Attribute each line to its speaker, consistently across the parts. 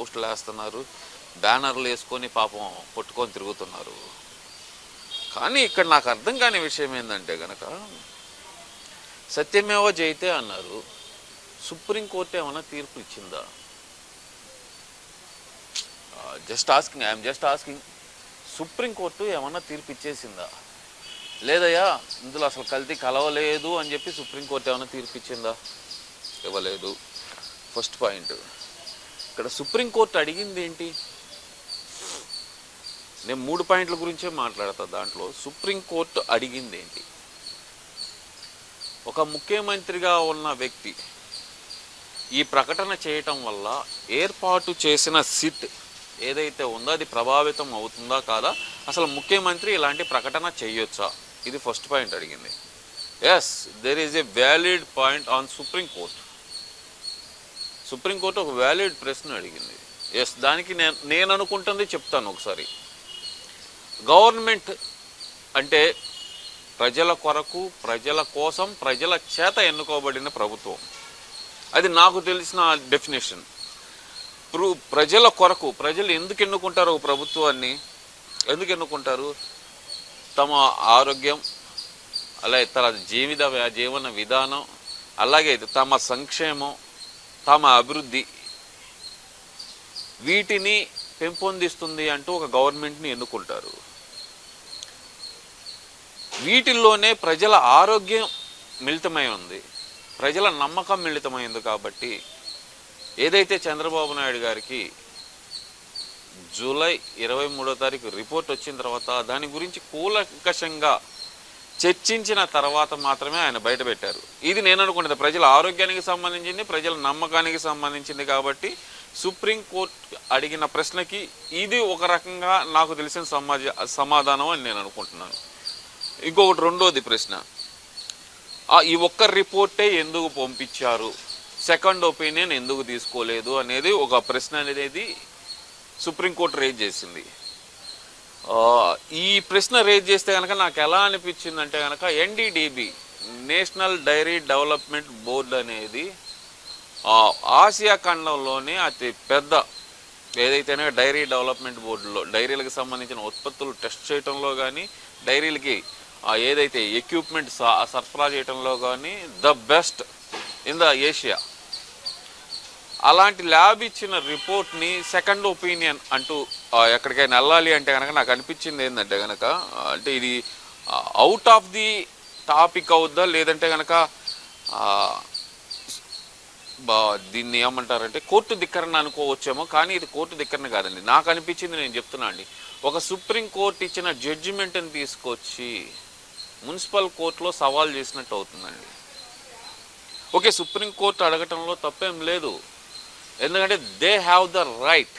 Speaker 1: పోస్టులు వేస్తున్నారు. బ్యానర్లు వేసుకొని పాపం కొట్టుకొని తిరుగుతున్నారు. కానీ ఇక్కడ నాకు అర్థం కాని విషయం ఏంటంటే గనక సత్యమేవ జయితే అన్నారు. సుప్రీంకోర్టు ఏమైనా తీర్పు ఇచ్చిందా? Just asking I'm just asking supreme court ఏమన్నా తీర్పు ఇచ్చేసిందా? లేదయ్యా ఇందులో అసలు కల్తీ కలవలేదు అని చెప్పి సుప్రీంకోర్టు ఏమైనా తీర్పు ఇచ్చిందా? ఇవ్వలేదు. ఫస్ట్ పాయింట్ ఇక్కడ సుప్రీంకోర్టు అడిగింది ఏంటి నేను మూడు పాయింట్ల గురించే మాట్లాడతా దాంట్లో. సుప్రీంకోర్టు అడిగింది ఏంటి ఒక ముఖ్యమంత్రిగా ఉన్న వ్యక్తి ఈ ప్రకటన చేయటం వల్ల ఏర్పాటు చేసిన సిట్ ఏదైతే ఉందో అది ప్రభావితం అవుతుందా కాదా? అసలు ముఖ్యమంత్రి ఇలాంటి ప్రకటన చేయొచ్చా? ఇది ఫస్ట్ పాయింట్ అడిగింది. Yes there is a valid point on supreme court supreme court ఒక వ్యాలిడ్ ప్రశ్న అడిగింది. ఎస్ దానికి నేను నేను అనుకుంటుంది చెప్తాను ఒకసారి. గవర్నమెంట్ అంటే ప్రజల కొరకు ప్రజల కోసం ప్రజల చేత ఎన్నుకోబడిన ప్రభుత్వం. అది నాకు తెలిసిన డెఫినేషన్. ప్రజల కొరకు ప్రజలు ఎందుకు ఎన్నుకుంటారు ఒక ప్రభుత్వాన్ని? ఎందుకు ఎన్నుకుంటారు? తమ ఆరోగ్యం అలాగే తన జీవిత జీవన విధానం అలాగే తమ సంక్షేమం తమ అభివృద్ధి వీటిని పెంపొందిస్తుంది అంటూ ఒక గవర్నమెంట్ని ఎన్నుకుంటారు. వీటిల్లోనే ప్రజల ఆరోగ్యం మిళితమై ఉంది. ప్రజల నమ్మకం మిళితమైంది కాబట్టి ఏదైతే చంద్రబాబు నాయుడు గారికి జూలై ఇరవై మూడో తారీఖు రిపోర్ట్ వచ్చిన తర్వాత దాని గురించి కూలంకషంగా చర్చించిన తర్వాత మాత్రమే ఆయన బయటపెట్టారు. ఇది నేను అనుకున్నది ప్రజల ఆరోగ్యానికి సంబంధించింది ప్రజల నమ్మకానికి సంబంధించింది కాబట్టి సుప్రీంకోర్టు అడిగిన ప్రశ్నకి ఇది ఒక రకంగా నాకు తెలిసిన సమాజ సమాధానం అని నేను అనుకుంటున్నాను. ఇంకొకటి రెండోది ప్రశ్న. ఈ ఒక్క రిపోర్టే ఎందుకు పంపించారు? సెకండ్ ఒపీనియన్ ఎందుకు తీసుకోలేదు అనేది ఒక ప్రశ్న అనేది సుప్రీంకోర్టు రేజ్ చేసింది. ఈ ప్రశ్న రేజ్ చేస్తే కనుక నాకు ఎలా అనిపించింది అంటే కనుక NDDB national dairy development board అనేది ఆసియా ఖండంలోనే అతి పెద్ద ఏదైతేనే డైరీ డెవలప్మెంట్ బోర్డులో డైరీలకు సంబంధించిన ఉత్పత్తులు టెస్ట్ చేయడంలో కానీ డైరీలకి ఏదైతే ఎక్విప్మెంట్ సరఫరా చేయడంలో కానీ the best in the Asia అలాంటి ల్యాబ్ ఇచ్చిన రిపోర్ట్ని సెకండ్ ఒపీనియన్ అంటూ ఎక్కడికైనా వెళ్ళాలి అంటే కనుక నాకు అనిపించింది ఏంటంటే కనుక అంటే ఇది అవుట్ ఆఫ్ ది టాపిక్ అవుద్దా? లేదంటే కనుక బా దీన్ని ఏమంటారంటే కోర్టు ధిక్కరణ అనుకోవచ్చేమో కానీ ఇది కోర్టు ధిక్కరణ కాదండి. నాకు అనిపించింది నేను చెప్తున్నా అండి. ఒక సుప్రీం కోర్టు ఇచ్చిన జడ్జిమెంట్ని తీసుకొచ్చి మున్సిపల్ కోర్టులో సవాల్ చేసినట్టు అవుతుందండి. ఓకే సుప్రీంకోర్టు అడగటంలో తప్పేం లేదు. ఎందుకంటే దే హ్యావ్ ద రైట్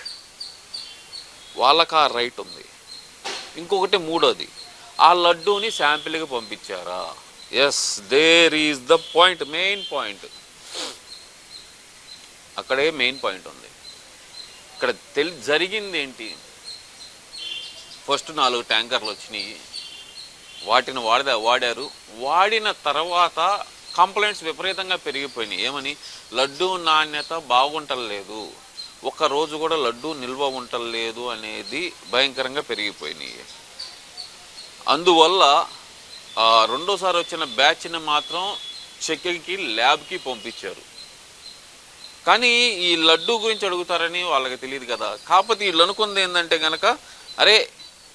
Speaker 1: వాళ్ళకు ఆ రైట్ ఉంది. ఇంకొకటి మూడోది ఆ లడ్డూని శాంపిల్గా పంపించారా? Yes there is the point main point అక్కడే మెయిన్ పాయింట్ ఉంది. ఇక్కడ తెలి జరిగింది ఏంటి? ఫస్ట్ నాలుగు ట్యాంకర్లు వచ్చినాయి. వాటిని వాడదా వాడారు. వాడిన తర్వాత కంప్లైంట్స్ విపరీతంగా పెరిగిపోయినాయి. ఏమని? లడ్డు నాణ్యత బాగుంటలేదు. ఒక రోజు కూడా లడ్డు నిల్వ ఉండలేదు అనేది భయంకరంగా పెరిగిపోయినాయి. అందువల్ల రెండోసారి వచ్చిన బ్యాచ్ని మాత్రం చెక్కి ల్యాబ్కి పంపించారు. కానీ ఈ లడ్డు గురించి అడుగుతారని వాళ్ళకి తెలియదు కదా. కాకపోతే వీళ్ళు అనుకుంది ఏంటంటే కనుక అరే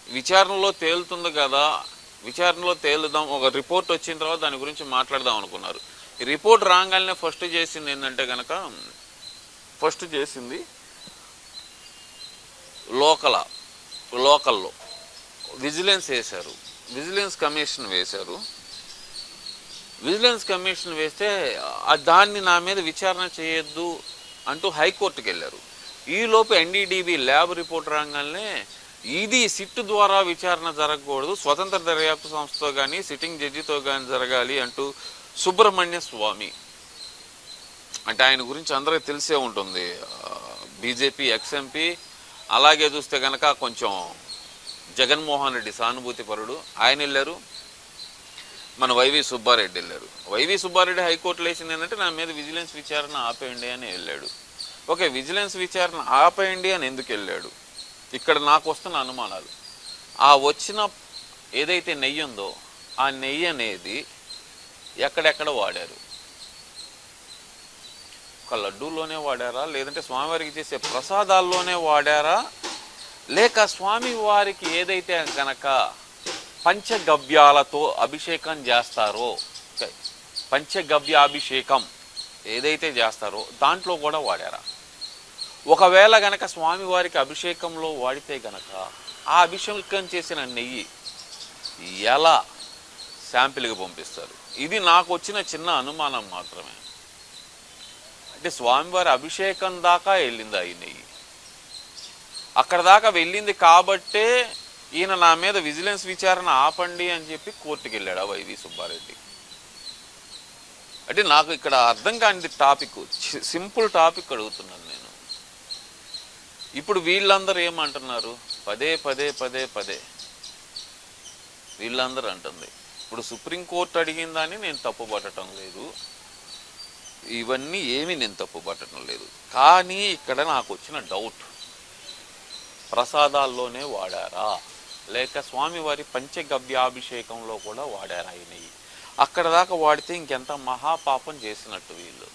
Speaker 1: విచారణలో తేలుతుంది కదా విచారణలో తేలుదాం ఒక రిపోర్ట్ వచ్చిన తర్వాత దాని గురించి మాట్లాడదాం అనుకున్నారు. ఈ రిపోర్ట్ రాగానే ఫస్ట్ చేసింది ఏంటంటే కనుక ఫస్ట్ చేసింది లోకల లోకల్లో విజిలెన్స్ వేశారు. విజిలెన్స్ కమిషన్ వేశారు. విజిలెన్స్ కమిషన్ వేస్తే దాన్ని నా మీద విచారణ చేయొద్దు అంటూ హైకోర్టుకి వెళ్ళారు ఈలోపు ఎన్డీడీబీ ల్యాబ్ రిపోర్ట్ రాగానే ఇది సిట్ ద్వారా విచారణ జరగకూడదు. స్వతంత్ర దర్యాప్తు సంస్థతో కానీ సిట్టింగ్ జడ్జితో కానీ జరగాలి అంటూ సుబ్రహ్మణ్య స్వామి. అంటే ఆయన గురించి అందరికీ తెలిసే ఉంటుంది. BJP ex MP. అలాగే చూస్తే కనుక కొంచెం జగన్మోహన్ రెడ్డి సానుభూతి పరుడు. ఆయన వెళ్ళారు. మన వైవి సుబ్బారెడ్డి వెళ్ళారు. వైవి సుబ్బారెడ్డి హైకోర్టులో వేసింది ఏంటంటే నా మీద విజిలెన్స్ విచారణ ఆపేయండి అని వెళ్ళాడు. ఓకే విజిలెన్స్ విచారణ ఆపేయండి అని ఎందుకు వెళ్ళాడు? ఇక్కడ నాకు వస్తున్న అనుమానాలు. ఆ వచ్చిన ఏదైతే నెయ్యి ఉందో ఆ నెయ్యి అనేది ఎక్కడెక్కడ వాడారు? ఒక లడ్డూలోనే వాడారా? లేదంటే స్వామివారికి చేసే ప్రసాదాల్లోనే వాడారా? లేక స్వామి వారికి ఏదైతే కనుక పంచగవ్యాలతో అభిషేకం చేస్తారో పంచగవ్యాభిషేకం ఏదైతే చేస్తారో దాంట్లో కూడా వాడారా? ఒకవేళ గనక స్వామివారికి అభిషేకంలో వాడితే గనక ఆ అభిషేకం చేసిన నెయ్యి ఎలా శాంపిల్కి పంపిస్తారు? ఇది నాకు వచ్చిన చిన్న అనుమానం మాత్రమే. అంటే స్వామివారి అభిషేకం దాకా వెళ్ళింది ఈ నెయ్యి? అక్కడ దాకా వెళ్ళింది కాబట్టే ఈయన నా మీద విజిలెన్స్ విచారణ ఆపండి అని చెప్పి కోర్టుకి వెళ్ళాడు ఆ వైవి సుబ్బారెడ్డి. అంటే నాకు ఇక్కడ అర్థం కానిది టాపిక్ సింపుల్ టాపిక్ అడుగుతున్నాను నేను. ఇప్పుడు వీళ్ళందరూ ఏమంటున్నారు? పదే పదే పదే పదే. వీళ్ళందరూ అంటుంది. ఇప్పుడు సుప్రీంకోర్టు అడిగిందని నేను తప్పుపట్టడం లేదు. ఇవన్నీ ఏమీ నేను తప్పు పట్టడం లేదు. కానీ ఇక్కడ నాకు వచ్చిన డౌట్. ప్రసాదాల్లోనే వాడారా? లేక స్వామివారి పంచగవ్యాభిషేకంలో కూడా వాడారా ఈ అక్కడ దాకా వాడితే ఇంకెంత మహాపాపం చేసినట్టు వీళ్ళు.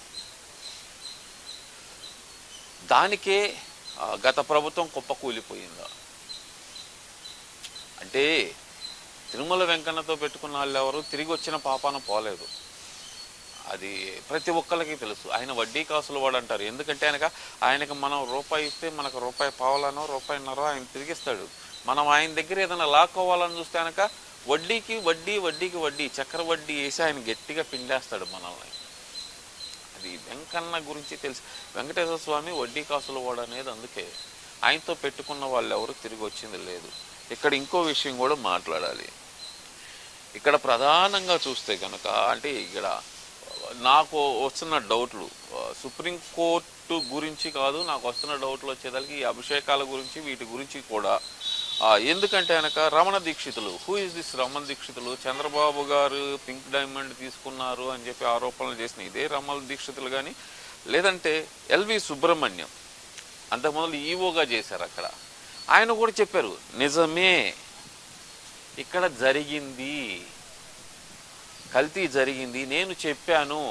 Speaker 1: దానికే గత ప్రభుత్వం కుప్పకూలిపోయిందా అంటే తిరుమల వెంకన్నతో పెట్టుకున్న వాళ్ళు ఎవరు తిరిగి వచ్చిన పాపాన పోలేదు. అది ప్రతి ఒక్కరికి తెలుసు. ఆయన వడ్డీ కాసులు వాడు అంటారు. ఎందుకంటే ఆయనక ఆయనకు మనం రూపాయి ఇస్తే మనకు రూపాయి పావాలనో రూపాయిన్నరో ఆయన తిరిగిస్తాడు. మనం ఆయన దగ్గర ఏదైనా లాక్కోవాలని చూస్తే కనుక వడ్డీకి వడ్డీ వడ్డీకి వడ్డీ చక్ర వడ్డీ వేసి ఆయన గట్టిగా పిండేస్తాడు మనల్ని. అది వెంకన్న గురించి తెలుసు. వెంకటేశ్వర స్వామి వడ్డీ కాసులు వాడు అనేది అందుకే. ఆయనతో పెట్టుకున్న వాళ్ళు ఎవరు తిరిగి వచ్చింది లేదు. ఇక్కడ ఇంకో విషయం కూడా మాట్లాడాలి. ఇక్కడ ప్రధానంగా చూస్తే కనుక అంటే ఇక్కడ నాకు వస్తున్న డౌట్లు సుప్రీంకోర్టు గురించి కాదు నాకు వస్తున్న డౌట్లు వచ్చేదానికి ఈ అభిషేకాల గురించి వీటి గురించి కూడా ఎందుకంటే అనక Ramana Dikshitulu. Who is this Ramana Dikshitulu? Chandrababu garu pink diamond తీసుకున్నారు అని చెప్పి ఆరోపణలు చేసిన ఇదే రమణ దీక్షితులు కానీ లేదంటే ఎల్వి సుబ్రహ్మణ్యం అంతకుముందు ఈవోగా చేశారు అక్కడ. ఆయన కూడా చెప్పారు నిజమే ఇక్కడ జరిగింది కల్తీ జరిగింది నేను చెప్పాను.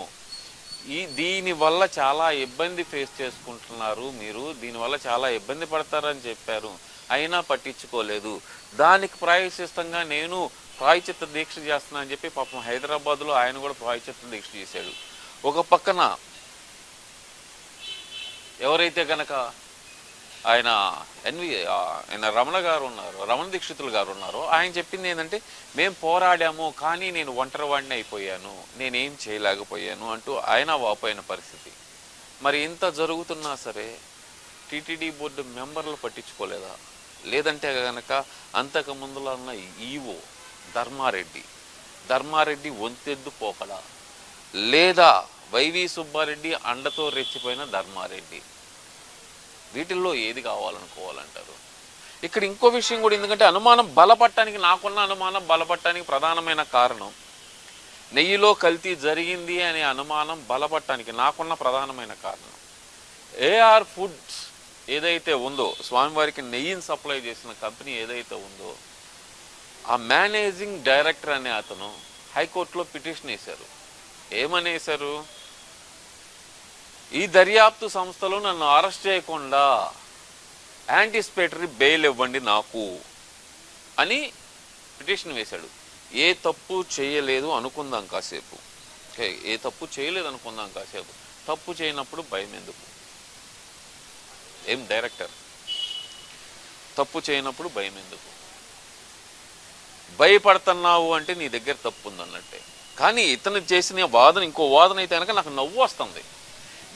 Speaker 1: ఈ దీని వల్ల చాలా ఇబ్బంది ఫేస్ చేసుకుంటున్నారు మీరు దీనివల్ల చాలా ఇబ్బంది పడతారని చెప్పారు. అయినా పట్టించుకోలేదు. దానికి ప్రాయశిస్తంగా నేను ప్రాయచిత్త దీక్ష చేస్తున్నా అని చెప్పి పాపం హైదరాబాద్లో ఆయన కూడా ప్రాయచిత్త దీక్ష చేశాడు. ఒక పక్కన ఎవరైతే గనక ఆయన ఎన్వి ఆయన రమణ గారు ఉన్నారు రమణ దీక్షితులు గారు ఉన్నారు ఆయన చెప్పింది ఏంటంటే మేము పోరాడాము కానీ నేను ఒంటరివాడిని అయిపోయాను. నేనేం చేయలేకపోయాను అంటూ ఆయన వాపోయిన పరిస్థితి. మరి ఇంత జరుగుతున్నా సరే టీటీడీ బోర్డు మెంబర్లు పట్టించుకోలేదా? లేదంటే గనక అంతకు ముందులో ఉన్న ఈవో ధర్మారెడ్డి. ధర్మారెడ్డి వంతెద్దు పోకడా లేదా వైవి సుబ్బారెడ్డి అండతో రెచ్చిపోయిన ధర్మారెడ్డి. వీటిల్లో ఏది కావాలనుకోవాలంటారు? ఇక్కడ ఇంకో విషయం కూడా ఎందుకంటే అనుమానం బలపడటానికి నాకున్న అనుమానం బలపట్టడానికి ప్రధానమైన కారణం నెయ్యిలో కల్తీ జరిగింది అనే అనుమానం బలపట్టడానికి నాకున్న ప్రధానమైన కారణం. ఏఆర్ ఫుడ్స్ ఏదైతే ఉందో స్వామివారికి నెయ్యిని సప్లై చేసిన కంపెనీ ఏదైతే ఉందో ఆ మేనేజింగ్ డైరెక్టర్ అనే అతను హైకోర్టులో పిటిషన్ వేశారు. ఏమనేశారు? ఈ దర్యాప్తు సంస్థలు నన్ను అరెస్ట్ చేయకుండా యాంటిసిపేటరీ బెయిల్ ఇవ్వండి నాకు అని పిటిషన్ వేశాడు. ఏ తప్పు చేయలేదు అనుకుందాం కాసేపు. ఏ తప్పు చేయలేదు అనుకుందాం కాసేపు. తప్పు చేయనప్పుడు భయం ఎందుకు? ఏం డైరెక్టర్? తప్పు చేయనప్పుడు భయం ఎందుకు భయపడుతున్నావు అంటే నీ దగ్గర తప్పు ఉందన్నట్టే కానీ ఇతను చేసిన వాదన ఇంకో వాదన అయితే కనుక నాకు నవ్వు వస్తుంది.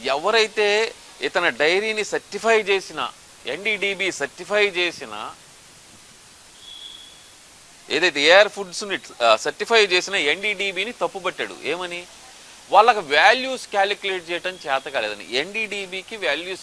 Speaker 1: ఎవరైతే ఇతని డైరీని సర్టిఫై చేసిన ఎన్డీడీబీ సర్టిఫై చేసిన ఏదైతే ఏఆర్ ఫుడ్స్ని సర్టిఫై చేసిన ఎన్డీడీబీని తప్పుపట్టాడు. ఏమని? వాళ్ళకి వాల్యూస్ క్యాలిక్యులేట్ చేయడం చేత కాలేదని. ఎన్డీడీబీకి వాల్యూస్